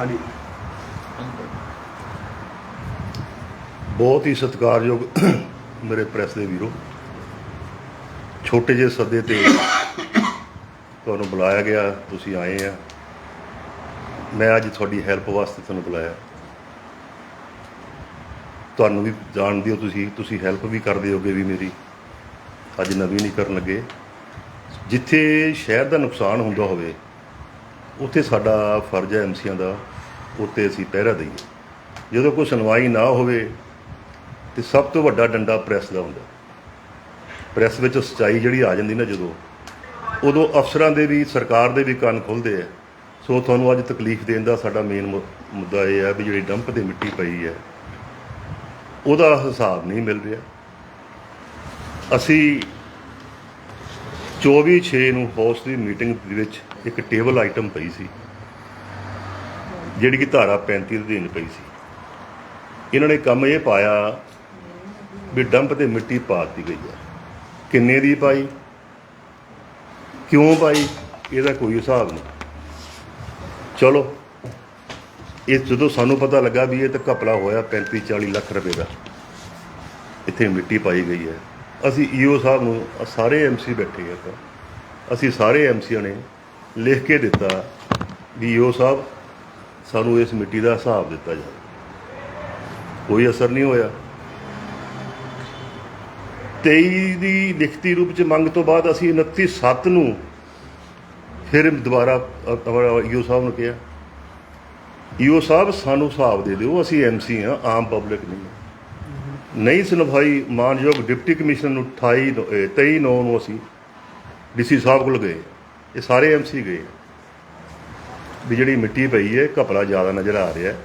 ਹਾਂਜੀ। ਬਹੁਤ ਹੀ ਸਤਿਕਾਰਯੋਗ ਮੇਰੇ ਪ੍ਰੈਸ ਦੇ ਵੀਰੋ। ਛੋਟੇ ਜਿਹੇ ਸੱਦੇ ਤੇ ਤੁਹਾਨੂੰ ਬੁਲਾਇਆ ਗਿਆ ਤੁਸੀਂ ਆਏ ਆ। ਮੈਂ ਅੱਜ ਤੁਹਾਡੀ ਹੈਲਪ ਵਾਸਤੇ ਤੁਹਾਨੂੰ ਬੁਲਾਇਆ। ਤੁਹਾਨੂੰ ਵੀ ਜਾਣਦੇ ਹੋ ਤੁਸੀਂ ਤੁਸੀਂ ਹੈਲਪ ਵੀ ਕਰਦੇ ਹੋਗੇ ਵੀ ਮੇਰੀ। ਅੱਜ ਨਵੀਂ ਨਹੀਂ ਕਰਨ ਲੱਗੇ। ਜਿੱਥੇ ਸ਼ਹਿਰ ਦਾ ਨੁਕਸਾਨ ਹੁੰਦਾ ਹੋਵੇ ਉੱਥੇ ਸਾਡਾ ਫਰਜ਼ ਹੈ ਐਮਸੀਆਂ ਦਾ ਉੱਤੇ ਅਸੀਂ ਪਹਿਰਾ ਦਈਏ। ਜਦੋਂ ਕੋਈ ਸੁਣਵਾਈ ਨਾ ਹੋਵੇ ਤੇ ਸਭ ਤੋਂ ਵੱਡਾ ਡੰਡਾ ਪ੍ਰੈਸ ਦਾ ਹੁੰਦਾ। ਪ੍ਰੈਸ ਵਿੱਚ ਸੱਚਾਈ ਜਿਹੜੀ ਆ ਜਾਂਦੀ ਨਾ ਜਦੋਂ, ਉਦੋਂ ਅਫਸਰਾਂ ਦੇ ਵੀ, ਸਰਕਾਰ ਦੇ ਵੀ ਕੰਨ ਖੁੱਲਦੇ ਆ। ਸੋ ਤੁਹਾਨੂੰ ਅੱਜ ਤਕਲੀਫ ਦੇਣ ਦਾ ਸਾਡਾ ਮੇਨ ਮੁੱਦਾ ਇਹ ਹੈ ਵੀ ਜਿਹੜੀ ਡੰਪ ਤੇ ਮਿੱਟੀ ਪਈ ਹੈ, ਉਹਦਾ ਹਿਸਾਬ ਨਹੀਂ ਮਿਲ ਰਿਹਾ। ਅਸੀਂ 24/6 ਨੂੰ ਹਾਊਸ ਦੀ ਮੀਟਿੰਗ ਦੇ ਵਿੱਚ ਇੱਕ ਟੇਬਲ ਆਈਟਮ ਪਈ ਸੀ। ਜਿਹੜੀ ਕਿ ਧਾਰਾ 35 ਦੇ ਅਧੀਨ ਪਈ ਸੀ। ਇਹਨਾਂ ਨੇ ਕੰਮ ਇਹ ਪਾਇਆ ਵੀ ਡੰਪ ਤੇ ਮਿੱਟੀ ਪਾ ਦਿੱਤੀ ਗਈ ਹੈ। ਕਿੰਨੇ ਦੀ ਪਾਈ? ਕਿਉਂ ਪਾਈ? ਇਹਦਾ ਕੋਈ ਹਿਸਾਬ ਨਹੀਂ। ਚਲੋ, ਇਹ ਜਦੋਂ ਸਾਨੂੰ ਪਤਾ ਲੱਗਾ ਵੀ ਇਹ ਤਾਂ ਘਪਲਾ ਹੋਇਆ 35 40 ਲੱਖ ਰੁਪਏ ਦਾ, ਇੱਥੇ ਮਿੱਟੀ ਪਾਈ ਗਈ ਹੈ। ਅਸੀਂ ਈਓ ਸਾਹਿਬ ਨੂੰ ਆਹ ਸਾਰੇ ਐਮਸੀ ਬੈਠੇ ਆ ਆਪਾਂ। ਅਸੀਂ ਸਾਰੇ ਐਮਸੀਆਂ ਨੇ ਲਿਖ ਕੇ ਦਿੱਤਾ ਵੀ ਈਓ ਸਾਹਿਬ ਸਾਨੂੰ ਇਸ ਮਿੱਟੀ ਦਾ ਹਿਸਾਬ ਦਿੱਤਾ ਜਾਵੇ। ਕੋਈ ਅਸਰ ਨਹੀਂ ਹੋਇਆ। 23 ਦੀ ਲਿਖਤੀ ਰੂਪ ਚ ਮੰਗ ਤੋਂ ਬਾਅਦ ਅਸੀਂ 29 7 ਨੂੰ ਫਿਰ ਦੁਬਾਰਾ ਈਓ ਸਾਹਿਬ ਨੂੰ ਕਿਹਾ, ਈਓ ਸਾਹਿਬ ਸਾਨੂੰ ਹਿਸਾਬ ਦੇ ਦਿਓ, ਅਸੀਂ ਐਮਸੀ ਆ, ਆਮ ਪਬਲਿਕ ਨਹੀਂ ਹਾਂ। ਨਹੀਂ ਸੁਣਵਾਈ, ਮਾਨਯੋਗ ਡਿਪਟੀ ਕਮਿਸ਼ਨਰ ਨੂੰ 28 ਨੌ- 23 9 ਨੂੰ ਅਸੀਂ ਡੀਸੀ ਸਾਹਿਬ ਕੋਲ ਗਏ। ਇਹ ਸਾਰੇ ਐਮਸੀ ਗਏ। ਵੀ ਜਿਹੜੀ ਮਿੱਟੀ ਪਈ ਹੈ, ਘਪਲਾ ਜ਼ਿਆਦਾ ਨਜ਼ਰ ਆ ਰਿਹਾ ਹੈ।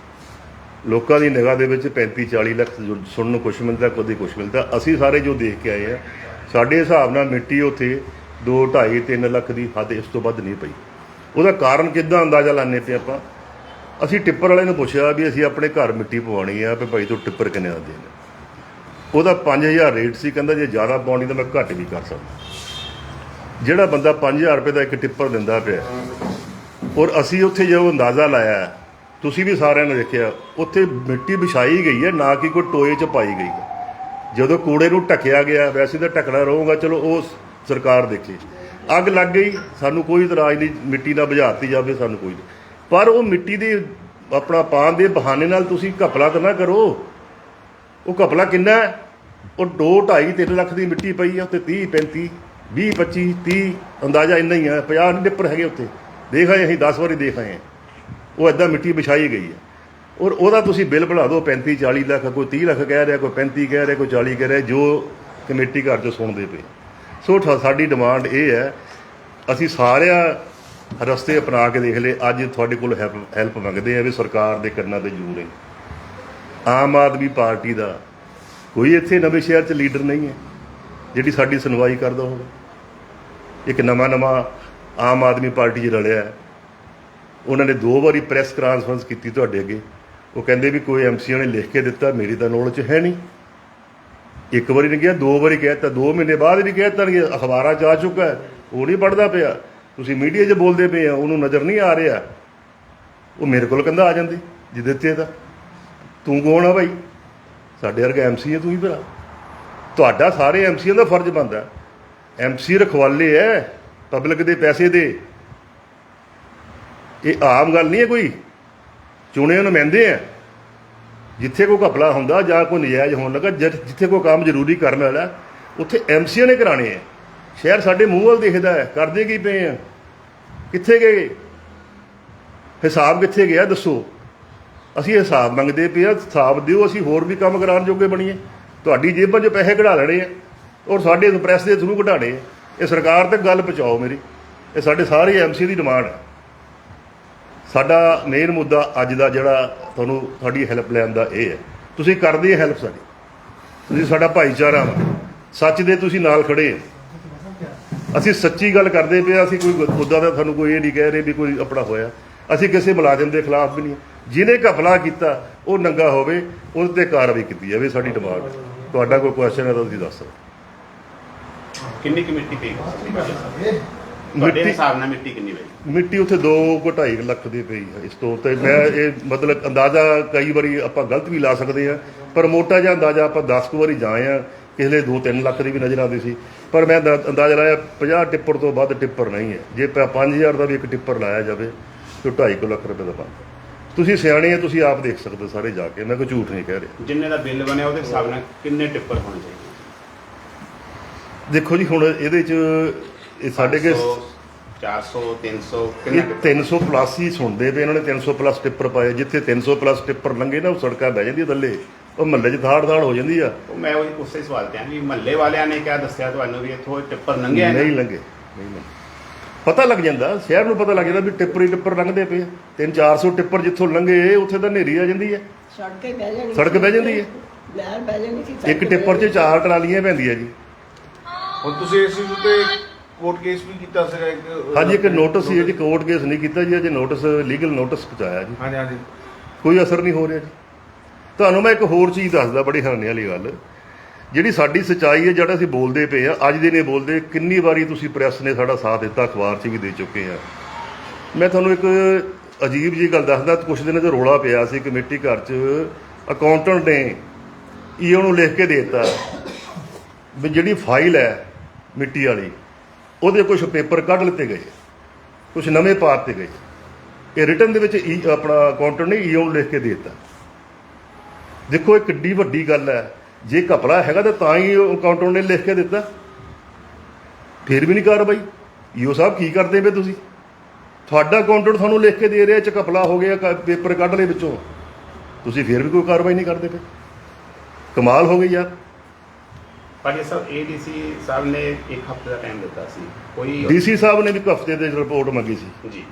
ਲੋਕਾਂ ਦੀ ਨਿਗਾਹ ਦੇ ਵਿੱਚ 35 40 ਲੱਖ ਸੁਣਨ ਨੂੰ ਕੁਛ ਮਿਲਦਾ ਕਦੇ ਕੁਛ ਮਿਲਦਾ। ਅਸੀਂ ਸਾਰੇ ਜੋ ਦੇਖ ਕੇ ਆਏ ਆ ਸਾਡੇ ਹਿਸਾਬ ਨਾਲ ਮਿੱਟੀ ਉੱਥੇ 2 2.5 3 ਲੱਖ ਦੀ ਹੱਦ ਇਸ ਤੋਂ ਵੱਧ ਨਹੀਂ ਪਈ। ਉਹਦਾ ਕਾਰਨ ਕਿੱਦਾਂ ਅੰਦਾਜ਼ਾ ਲਾਣੇ ਤੇ ਆਪਾਂ? ਅਸੀਂ ਟਿੱਪਰ ਵਾਲੇ ਨੂੰ ਪੁੱਛਿਆ ਵੀ ਅਸੀਂ ਆਪਣੇ ਘਰ ਮਿੱਟੀ ਪਵਾਉਣੀ ਆ, ਵੀ ਭਾਈ ਤੂੰ ਟਿੱਪਰ ਕਿੰਨੇ ਦਾ ਦੇਣਾ? ਉਹਦਾ 5000 ਰੇਟ ਸੀ, ਕਹਿੰਦਾ ਜੇ ਜ਼ਿਆਦਾ ਪਾਉਣੀ ਤਾਂ ਮੈਂ ਘੱਟ ਵੀ ਕਰ ਸਕਦਾ। ਜਿਹੜਾ ਬੰਦਾ 5000 ਰੁਪਏ ਦਾ ਇੱਕ ਟਿੱਪਰ ਦਿੰਦਾ ਪਿਆ। ਔਰ ਅਸੀਂ ਉੱਥੇ ਜਦੋਂ ਅੰਦਾਜ਼ਾ ਲਾਇਆ, ਤੁਸੀਂ ਵੀ ਸਾਰਿਆਂ ਨੇ ਦੇਖਿਆ, ਉੱਥੇ ਮਿੱਟੀ ਵਿਛਾਈ ਗਈ ਹੈ, ਨਾ ਕਿ ਕੋਈ ਟੋਏ 'ਚ ਪਾਈ ਗਈ ਹੈ। ਜਦੋਂ ਕੂੜੇ ਨੂੰ ਢੱਕਿਆ ਗਿਆ, ਵੈਸੇ ਤਾਂ ਢੱਕਣਾ ਰਹੂਗਾ, ਚਲੋ ਉਹ ਸਰਕਾਰ ਦੇਖੇ। ਅੱਗ ਲੱਗ ਗਈ, ਸਾਨੂੰ ਕੋਈ ਇਤਰਾਜ਼ ਨਹੀਂ, ਮਿੱਟੀ ਨਾਲ ਬੁਝਾਤੀ ਜਾਵੇ, ਸਾਨੂੰ ਕੋਈ ਨਹੀਂ। ਪਰ ਉਹ ਮਿੱਟੀ ਦੇ ਆਪਣਾ ਪਾਣ ਦੇ ਬਹਾਨੇ ਨਾਲ ਤੁਸੀਂ ਘਪਲਾ ਤਾਂ ਨਾ ਕਰੋ। ਉਹ ਘਪਲਾ ਕਿੰਨਾ ਉਹ 2 2.5 3 ਲੱਖ ਦੀ ਮਿੱਟੀ ਪਈ ਹੈ ਉੱਤੇ 30 35 20 25 30 ਅੰਦਾਜ਼ਾ ਇੰਨਾ ਹੀ ਹੈ 50 ਨਹੀਂ ਡਿੱਪਰ ਹੈਗੇ ਉੱਤੇ ਦੇਖ ਆਏ, ਅਸੀਂ 10 ਵਾਰੀ ਦੇਖ ਆਏ ਉਹ ਐਦਾਂ ਮਿੱਟੀ ਵਿਛਾਈ ਗਈ ਹੈ ਔਰ ਉਹਦਾ ਤੁਸੀਂ ਬਿੱਲ ਬਣਾ ਦਿਓ 35 40 ਲੱਖ, ਕੋਈ 30 ਲੱਖ ਕਹਿ ਰਿਹਾ, ਕੋਈ 35 ਕਹਿ ਰਿਹਾ, ਕੋਈ 40 ਕਹਿ ਰਿਹਾ, ਜੋ ਕਮੇਟੀ ਘਰ ਚੋਂ ਸੁਣਦੇ ਪਏ। ਸੋ ਠਾ- ਸਾਡੀ ਡਿਮਾਂਡ ਇਹ ਹੈ, ਅਸੀਂ ਸਾਰਿਆਂ ਰਸਤੇ ਅਪਣਾ ਕੇ ਦੇਖ ਲਏ, ਅੱਜ ਤੁਹਾਡੇ ਕੋਲ ਹੈਲਪ ਹੈਲਪ ਮੰਗਦੇ ਆ ਵੀ ਸਰਕਾਰ ਦੇ ਕੰਨਾਂ ਤੇ ਜ਼ਰੂਰ ਹੈ। ਆਮ ਆਦਮੀ ਪਾਰਟੀ ਦਾ, ਕੋਈ ਇੱਥੇ ਨਵੇਂ ਸ਼ਹਿਰ 'ਚ ਲੀਡਰ ਨਹੀਂ ਹੈ। ਜਿਹੜੀ ਸਾਡੀ ਸੁਣਵਾਈ ਕਰਦਾ ਹੋਵੇ ਇੱਕ ਨਵਾਂ ਨਵਾਂ ਆਮ ਆਦਮੀ ਪਾਰਟੀ 'ਚ ਰਲਿਆ ਹੈ। ਉਹਨਾਂ ਨੇ ਦੋ ਵਾਰੀ ਪ੍ਰੈਸ ਕਾਨਫਰੰਸ ਕੀਤੀ ਤੁਹਾਡੇ ਅੱਗੇ। ਉਹ ਕਹਿੰਦੇ ਵੀ ਕੋਈ ਐਮਸੀਆਂ ਨੇ ਲਿਖ ਕੇ ਦਿੱਤਾ, ਮੇਰੀ ਤਾਂ ਨੌਲੇਜ ਹੈ ਨਹੀਂ। ਇੱਕ ਵਾਰੀ ਨਹੀਂ ਕਿਹਾ, ਦੋ ਵਾਰੀ ਕਹਿਤਾ ਦੋ ਮਹੀਨੇ ਬਾਅਦ ਵੀ ਕਹਿਤਾ ਕਿ ਅਖਬਾਰਾਂ 'ਚ ਆ ਚੁੱਕਾ ਹੈ। ਉਹ ਨਹੀਂ ਪੜਦਾ ਪਿਆ। ਤੁਸੀਂ ਮੀਡੀਆ 'ਚ ਬੋਲਦੇ ਪਏ ਆ ਉਹਨੂੰ ਨਜ਼ਰ ਨਹੀਂ ਆ ਰਿਹਾ। ਉਹ ਮੇਰੇ ਕੋਲ ਕਹਿੰਦਾ ਆ ਜਾਂਦੀ ਜੇ ਦਿੱਤੇ ਤਾਂ। ਤੂੰ ਕੌਣ ਆ ਭਾਈ? ਸਾਡੇ ਵਰਗਾ ਐਮਸੀ ਹੈ ਤੂੰ ਹੀ ਭਰਾ ਤੁਹਾਡਾ ਸਾਰੇ ਐਮਸੀਆਂ ਦਾ ਫਰਜ਼ ਬਣਦਾ ਐਮਸੀ ਰਖਵਾਲੇ ਐ ਪਬਲਿਕ ਦੇ ਪੈਸੇ ਦੇ। ਇਹ ਆਮ ਗੱਲ ਨਹੀਂ ਹੈ ਕੋਈ। ਚੁਣੇ ਨੁਮਾਇੰਦੇ ਆ ਜਿੱਥੇ ਕੋਈ ਘਪਲਾ ਹੁੰਦਾ ਜਾਂ ਕੋਈ ਨਜਾਇਜ਼ ਹੋਣ ਲੱਗਾ, ਜਿੱਥੇ ਕੋਈ ਕੰਮ ਜ਼ਰੂਰੀ ਕਰਨ ਵਾਲਾ, ਉੱਥੇ ਐਮਸੀਆਂ ਨੇ ਕਰਾਣੇ ਆ ਸ਼ਹਿਰ ਸਾਡੇ ਮੂੰਹ ਵੱਲ ਦੇਖਦਾ ਹੈ। ਕਰਦੇ ਕੀ ਪਏ ਆ? ਕਿੱਥੇ ਗਏ? ਹਿਸਾਬ ਕਿੱਥੇ ਗਿਆ? ਦੱਸੋ। ਅਸੀਂ ਹਿਸਾਬ ਮੰਗਦੇ ਪਏ ਆ ਹਿਸਾਬ ਦਿਓ, ਅਸੀਂ ਹੋਰ ਵੀ ਕੰਮ ਕਰਾਉਣ ਜੋਗੇ ਬਣੀਏ। ਤੁਹਾਡੀ ਜੇਬਾਂ 'ਚ ਪੈਸੇ ਕਢਾ ਲੈਣੇ ਆ ਔਰ ਸਾਡੇ ਪ੍ਰੈਸ ਦੇ ਥਰੂ ਕਢਾਣੇ ਆ। ਇਹ ਸਰਕਾਰ ਤੱਕ ਗੱਲ ਪਹੁੰਚਾਓ ਮੇਰੀ। ਇਹ ਸਾਡੇ ਸਾਰੇ ਐਮਸੀ ਦੀ ਡਿਮਾਂਡ ਹੈ ਸਾਡਾ ਮੇਨ ਮੁੱਦਾ ਅੱਜ ਦਾ ਜਿਹੜਾ ਤੁਹਾਨੂੰ ਤੁਹਾਡੀ ਹੈਲਪ ਲੈਣ ਦਾ ਇਹ ਹੈ। ਤੁਸੀਂ ਕਰਦੇ ਹੈਲਪ ਸਾਡੀ। ਤੁਸੀਂ ਸਾਡਾ ਭਾਈਚਾਰਾ ਵਾ। ਸੱਚ ਦੇ ਤੁਸੀਂ ਨਾਲ ਖੜੇ ਆ ਅਸੀਂ ਸੱਚੀ ਗੱਲ ਕਰਦੇ ਪਏ ਆ, ਅਸੀਂ ਕੋਈ ਮੁੱਦਾ ਦਾ ਤੁਹਾਨੂੰ ਕੋਈ ਇਹ ਨਹੀਂ ਕਹਿ ਰਹੇ ਵੀ ਕੋਈ ਆਪਣਾ ਹੋਇਆ। ਅਸੀਂ ਕਿਸੇ ਮੁਲਾਜ਼ਮ ਦੇ ਖਿਲਾਫ ਵੀ ਨਹੀਂ। ਜਿਹਨੇ ਘਪਲਾ ਕੀਤਾ ਉਹ ਨੰਗਾ ਹੋਵੇ ਉਹਦੇ ਤੇ ਕਾਰਵਾਈ ਕੀਤੀ ਜਾਵੇ ਸਾਡੀ ਡਿਮਾਂਡ। ਹੈ। ਤੁਹਾਡਾ ਕੋਈ ਕੁਐਸਚਨ ਹੈ ਤਾਂ ਤੁਸੀਂ ਦੱਸ ਸਕਦੇ ਕਿੰਨੀ ਕਮੇਟੀ ਪਈ? ਤੁਹਾਡੇ ਮਿੱਟੀ ਹਿਸਾਬ ਨਾਲ ਮਿੱਟੀ ਕਿੰਨੀ ਪਈ? ਮਿੱਟੀ ਉੱਥੇ 2 2.5 ਲੱਖ ਦੀ ਪਈ ਹੈ ਇਸ ਤੋਂ ਤੇ ਮੈਂ ਇਹ ਮਤਲਬ ਅੰਦਾਜ਼ਾ ਕਈ ਵਾਰੀ ਆਪਾਂ ਗਲਤ ਵੀ ਲਾ ਸਕਦੇ ਆ ਪਰ ਮੋਟਾ ਜਿਹਾ ਅੰਦਾਜ਼ਾ ਆਪਾਂ 10 ਕੁ ਵਾਰੀ ਜਾਏ ਆ ਕਿਸੇ 2-3 ਲੱਖ ਦੀ ਵੀ ਨਜ਼ਰ ਆਉਂਦੀ ਸੀ। ਪਰ ਮੈਂ ਅੰਦਾ- ਅੰਦਾਜ਼ਾ ਲਾਇਆ 50 ਟਿੱਪਰ ਤੋਂ ਵੱਧ ਟਿੱਪਰ ਨਹੀਂ ਹੈ। ਜੇ 5000 ਦਾ ਵੀ ਇੱਕ ਟਿੱਪਰ ਲਾਇਆ ਜਾਵੇ ਤਾਂ 2.5 ਲੱਖ ਰੁਪਏ ਦਾ ਬਣਦਾ ਤੁਸੀਂ ਸਿਆਣੇ ਆ ਤੁਸੀਂ ਆਪ ਦੇਖ ਸਕਦੇ ਹੋ ਸਾਰੇ ਜਾ ਕੇ। ਮੈਂ ਕੋਈ ਝੂਠ ਨਹੀਂ ਕਹਿ ਰਿਹਾ। ਜਿੰਨੇ ਦਾ ਬਿੱਲ ਬਣਿਆ ਉਹਦੇ ਹਿਸਾਬ ਨਾਲ ਕਿੰਨੇ ਟਿੱਪਰ ਹੋਣੇ ਚਾਹੀਦੇ? ਦੇਖੋ ਜੀ ਹੁਣ ਇਹਦੇ 'ਚ ਇਹ ਸਾਡੇ ਕੇ 400 300 ਇਹ ਕਿੰਨਾ ਟਿੱਪਰ? 300 ਪਲੱਸ ਹੀ ਸੁਣਦੇ ਪਏ ਇਹਨਾਂ ਨੇ 300 ਪਲੱਸ ਟਿੱਪਰ ਪਾਏ। ਜਿੱਥੇ 300 ਪਲੱਸ ਟਿੱਪਰ ਲੰਗੇ ਨਾ ਉਹ ਸੜਕਾਂ ਬਹਿ ਜਾਂਦੀ ਥੱਲੇ। ਉਹ ਮਹੱਲੇ 'ਚ ਥਾੜ ਥਾੜ ਹੋ ਜਾਂਦੀ ਆ। ਉਹ ਮੈਂ ਉਹ ਉਸੇ ਸਵਾਲ ਤੇ ਆ ਵੀ ਮਹੱਲੇ ਵਾਲਿਆਂ ਨੇ ਕਿਹਾ ਦੱਸਿਆ? ਤੁਹਾਨੂੰ ਵੀ ਇੱਥੋਂ ਟਿੱਪਰ ਲੰਘਿਆ ਨਹੀਂ ਲੰਗੇ ਨਹੀਂ ਲੰਗੇ ਪਤਾ ਲੱਗ ਜਾਂਦਾ ਸ਼ਹਿਰ ਨੂੰ ਪਤਾ ਲੱਗ ਜਾਂਦਾ ਵੀ ਟਿੱਪਰ ਹੀ ਟਿੱਪਰ ਲੰਘਦੇ ਪਏ ਆ। ਤਿੰਨ 400 ਟਿੱਪਰ ਜਿੱਥੋਂ ਲੰਘੇ ਉੱਥੇ ਤਾਂ ਹਨੇਰੀ ਆ ਜਾਂਦੀ ਹੈ ਸੜਕੇ ਬਹਿ ਸੜਕ ਬਹਿ ਜਾਂਦੀ ਹੈ। ਲਹਿਰ ਬਹਿ ਜਾਣੀ ਸੀ ਇੱਕ ਟਿੱਪਰ 'ਚ ਚਾਰ ਟਰਾਲੀਆਂ ਪੈਂਦੀਆਂ ਜੀ। ਹੁਣ ਤੁਸੀਂ ਇਸ ਚੀਜ਼ ਉੱਤੇ ਕੋਰਟ ਕੇਸ ਵੀ ਕੀਤਾ ਸੀਗਾ ਇੱਕ ਹਾਂਜੀ ਇੱਕ ਨੋਟਿਸ ਹੀ ਹੈ ਜੀ ਕੋਰਟ ਕੇਸ ਨਹੀਂ ਕੀਤਾ ਜੀ ਅਜੇ ਨੋਟਿਸ ਲੀਗਲ ਨੋਟਿਸ ਪਹੁੰਚਾਇਆ ਜੀ। ਹਾਂਜੀ ਹਾਂਜੀ। ਕੋਈ ਅਸਰ ਨਹੀਂ ਹੋ ਰਿਹਾ ਜੀ। ਤੁਹਾਨੂੰ ਮੈਂ ਇੱਕ ਹੋਰ ਚੀਜ਼ ਦੱਸਦਾ ਬੜੀ ਹੈਰਾਨੀ ਵਾਲੀ ਗੱਲ। ਜਿਹੜੀ ਸਾਡੀ ਸੱਚਾਈ ਹੈ ਜਿਹੜਾ ਅਸੀਂ ਬੋਲਦੇ ਪਏ ਆ ਅੱਜ ਦੇ ਨੇ ਬੋਲਦੇ, ਕਿੰਨੀ ਵਾਰੀ ਤੁਸੀਂ ਪ੍ਰੈਸ ਨੇ ਸਾਡਾ ਸਾਥ ਦਿੱਤਾ, ਅਖਬਾਰ 'ਚ ਵੀ ਦੇ ਚੁੱਕੇ ਆ ਮੈਂ ਤੁਹਾਨੂੰ ਇੱਕ ਅਜੀਬ ਜੀ ਗੱਲ ਦੱਸਦਾ ਕੁਝ ਦਿਨਾਂ 'ਚ ਰੋਲਾ ਪਿਆ ਸੀ ਕਮੇਟੀ ਘਰ 'ਚ ਅਕਾਊਂਟੈਂਟ ਨੇ ਈਓ ਨੂੰ ਲਿਖ ਕੇ ਦੇ ਦਿੱਤਾ ਵੀ ਜਿਹੜੀ ਫਾਈਲ ਹੈ ਮਿੱਟੀ ਵਾਲੀ, ਉਹਦੇ ਕੁਝ ਪੇਪਰ ਕੱਢ ਲਿੱਤੇ ਗਏ ਕੁਝ ਨਵੇਂ ਪਾ ਗਏ। ਇਹ ਰਿਟਰਨ ਦੇ ਵਿੱਚ ਈ, ਆਪਣਾ ਅਕਾਊਂਟੈਂਟ ਨੇ ਈਓ ਨੂੰ ਲਿਖ ਕੇ ਦੇ ਦਿੱਤਾ। ਦੇਖੋ, ਇਹ ਕਿੱਡੀ ਵੱਡੀ ਗੱਲ ਹੈ। ਜੇ ਘਪਲਾ ਹੈਗਾ ਤਾਂ ਤਾਂ ਹੀ ਅਕਾਊਂਟੈਂਟ ਨੇ ਲਿਖ ਕੇ ਦਿੱਤਾ। ਫਿਰ ਵੀ ਨਹੀਂ ਕਾਰਵਾਈ। ਈਓ ਸਾਹਿਬ ਕੀ ਕਰਦੇ ਪਏ ਤੁਸੀਂ? ਤੁਹਾਡਾ ਅਕਾਊਂਟੈਂਟ ਤੁਹਾਨੂੰ ਲਿਖ ਕੇ ਦੇ ਰਿਹਾ ਚ ਘਪਲਾ ਹੋ ਗਿਆ ਪੇਪਰ ਕੱਢ ਲਏ ਵਿੱਚੋਂ। ਤੁਸੀਂ ਫਿਰ ਵੀ ਕੋਈ ਕਾਰਵਾਈ ਨਹੀਂ ਕਰਦੇ ਪਏ। ਕਮਾਲ ਹੋ ਗਈ ਯਾਰ। ਇਹ ਸਭ ਏਡੀਸੀ ਸਾਹਿਬ ਨੇ ਇੱਕ ਹਫ਼ਤੇ ਦਾ ਟਾਈਮ ਦਿੱਤਾ ਸੀ। ਕੋਈ ਡੀਸੀ ਸਾਹਿਬ ਨੇ ਵੀ ਇੱਕ ਹਫ਼ਤੇ ਦੇ ਰਿਪੋਰਟ ਮੰਗੀ ਸੀ। ਜੀ।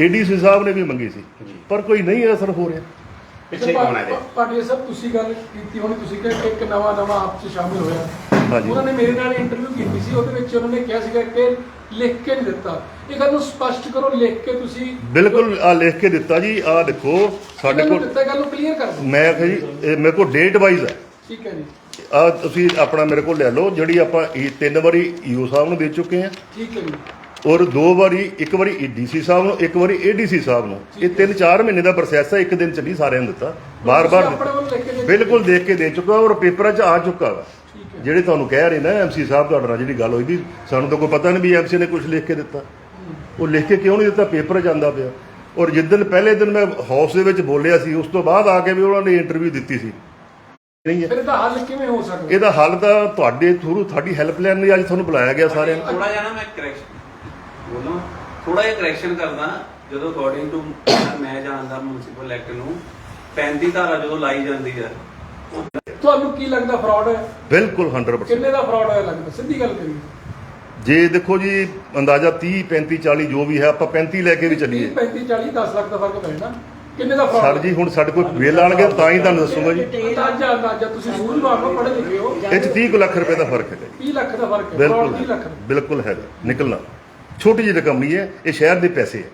ਏਡੀਸੀ ਸਾਹਿਬ ਨੇ ਵੀ ਮੰਗੀ ਸੀ। ਪਰ ਕੋਈ ਨਹੀਂ ਅਸਰ ਹੋ ਰਿਹਾ। ਪਿੱਛੇ ਕੌਣ ਹੈ ਇਹਦੇ? ਪਾਟਿਆ ਸਾਹਿਬ ਤੁਸੀਂ ਗੱਲ ਕੀਤੀ ਹੋਣੀ ਤੁਸੀਂ ਕਿਹਾ ਕਿ ਇੱਕ ਨਵਾਂ ਨਵਾਂ ਆਪ ਚ ਸ਼ਾਮਿਲ ਹੋਇਆ। ਹਾਂਜੀ। ਉਹਨਾਂ ਨੇ ਮੇਰੇ ਨਾਲ ਇੰਟਰਵਿਊ ਕੀਤੀ ਸੀ ਉਹਦੇ ਵਿੱਚ ਉਹਨਾਂ ਨੇ ਕਿਹਾ ਸੀਗਾ ਕਿ ਲਿਖ ਕੇ ਨਹੀਂ ਦਿੱਤਾ। ਇਹ ਗੱਲ ਨੂੰ ਸਪਸ਼ਟ ਕਰੋ ਲਿਖ ਕੇ ਤੁਸੀਂ ਬਿਲਕੁਲ ਆ ਲਿਖ ਕੇ ਦਿੱਤਾ ਜੀ ਆ ਦੇਖੋ ਸਾਡੇ ਗੱਲ ਨੂੰ ਕੋਲ ਦਿੱਤਾ ਗੱਲ ਨੂੰ ਕਲੀਅਰ ਕਰ ਦਿਓ। ਮੈਂ ਆਖਿਆ ਜੀ ਇਹ ਮੇਰੇ ਕੋਲ ਡੇਟ ਵਾਈਜ਼ ਹੈ। ਠੀਕ ਹੈ ਜੀ। ਆ ਤੁਸੀਂ ਆਪਣਾ ਮੇਰੇ ਕੋਲ ਲੈ ਲਓ ਜਿਹੜੀ ਆਪਾਂ ਇਹ ਤਿੰਨ ਵਾਰੀ ਈਓ ਸਾਹਿਬ ਨੂੰ ਦੇ ਚੁੱਕੇ ਆ ਠੀਕ ਹੈ ਜੀ। ਔਰ ਦੋ ਵਾਰੀ ਇੱਕ ਵਾਰੀ ਡੀਸੀ ਸਾਹਿਬ ਨੂੰ ਇੱਕ ਵਾਰੀ ਏਡੀਸੀ ਸਾਹਿਬ ਨੂੰ। ਇਹ ਤਿੰਨ ਚਾਰ ਮਹੀਨੇ ਦਾ ਪ੍ਰੋਸੈਸ ਹੈ ਇੱਕ ਦਿਨ ਚ ਨਹੀਂ ਸਾਰਿਆਂ ਨੂੰ ਦਿੱਤਾ। ਬਾਰ-ਬਾਰ। ਬਿਲਕੁਲ ਦੇਖ ਕੇ ਦੇ ਚੁੱਕਾ ਔਰ ਪੇਪਰਾਂ 'ਚ ਆ ਚੁੱਕਾ ਹੈ। ਜਿਹੜੇ ਤੁਹਾਨੂੰ ਕਹਿ ਰਹੇ ਨਾ ਐਮਸੀ ਸਾਹਿਬ ਤੁਹਾਡੇ ਨਾਲ ਜਿਹੜੀ ਗੱਲ ਹੋਈ ਵੀ ਸਾਨੂੰ ਤਾਂ ਕੋਈ ਪਤਾ ਨਹੀਂ ਵੀ ਐਮਸੀ ਨੇ ਕੁਝ ਲਿਖ ਕੇ ਦਿੱਤਾ। ਉਹ ਲਿਖ ਕੇ ਕਿਉਂ ਨਹੀਂ ਦਿੱਤਾ? ਪੇਪਰ 'ਚ ਆਂਦਾ ਪਿਆ। ਔਰ ਜਿੱਦਨ ਪਹਿਲੇ ਦਿਨ ਮੈਂ ਹਾਊਸ ਦੇ ਵਿੱਚ ਬੋਲਿਆ ਸੀ ਉਸ ਤੋਂ ਬਾਅਦ ਆ ਕੇ ਵੀ ਉਹਨਾਂ ਨੇ ਇੰਟਰਵਿਊ ਦਿੱਤੀ ਸੀ। ਨਹੀਂ ਹੈ। ਫਿਰ ਇਹਦਾ ਹੱਲ ਕਿਵੇਂ ਹੋ ਸਕਦਾ? ਇਹਦਾ ਹੱਲ ਤਾਂ ਤੁਹਾਡੇ ਥਰੂ ਤੁਹਾਡੀ ਹੈਲਪਲਾਈਨ ਲਈ ਅੱਜ ਤੁਹਾਨੂੰ ਬੁਲਾਇਆ ਗਿਆ ਸਾਰਿਆਂ ਨੂੰ। ਥੋੜਾ ਜਿਹਾ ਨਾ ਮੈਂ ਕਰੈਕਸ਼ਨ ਬੋਲਾਂ ਥੋੜਾ ਜਿਹਾ ਕਰੈਕਸ਼ਨ ਕਰਦਾ ਜਦੋਂ ਅਕੋਰਡਿੰਗ ਟੂ ਮੈਂ ਜਾਣਦਾ ਮਿਊਨਿਸਪਲ ਐਕਟ ਨੂੰ 35 ਧਾਰਾ ਜਦੋਂ ਲਾਈ ਜਾਂਦੀ ਹੈ ਤੁਹਾਨੂੰ ਕੀ ਲੱਗਦਾ ਫਰਾਡ ਹੈ? ਬਿਲਕੁਲ 100% ਕਿੰਨੇ ਦਾ ਫਰਾਡ ਹੋਇਆ ਲੱਗਦਾ? ਸਿੱਧੀ ਗੱਲ ਕਰੀਏ। ਜੇ ਦੇਖੋ ਜੀ ਅੰਦਾਜ਼ਾ 30 35 40 ਜੋ ਵੀ ਹੈ ਆਪਾਂ 35 ਲੈ ਕੇ ਵੀ ਚੱਲੀਏ। 35 40 10 ਲੱਖ ਦਾ ਫ਼ਰਕ ਪੈਣਾ। ਕਿੰਨੇ ਦਾ ਫਰਾਡ ਸਰ ਜੀ ਹੁਣ ਸਾਡੇ ਕੋਲ ਬਿੱਲ ਆਣਗੇ ਤਾਂ ਹੀ ਤੁਹਾਨੂੰ ਦੱਸੂਗਾ ਜੀ। ਅੰਦਾਜ਼ਾ ਅੰਦਾਜ਼ਾ ਤੁਸੀਂ ਸੂਝਵਾਨ ਹੋ ਪੜ੍ਹੇ ਲਿਖੇ ਹੋ ਇਹ 'ਚ 30 ਕੁ ਲੱਖ ਰੁਪਏ ਦਾ ਫ਼ਰਕ ਹੈਗਾ ਜੀ। 30 ਲੱਖ ਦਾ ਫ਼ਰਕ ਹੈ ਫਰਾਡ 30 ਬਿਲਕੁਲ ਲੱਖ ਦਾ। ਬਿਲਕੁਲ ਹੈਗਾ ਨਿਕਲਣਾ। ਛੋਟੀ ਜਿਹੀ ਰਕਮ ਨਹੀਂ ਹੈ ਇਹ ਸ਼ਹਿਰ ਦੇ ਪੈਸੇ ਹੈ।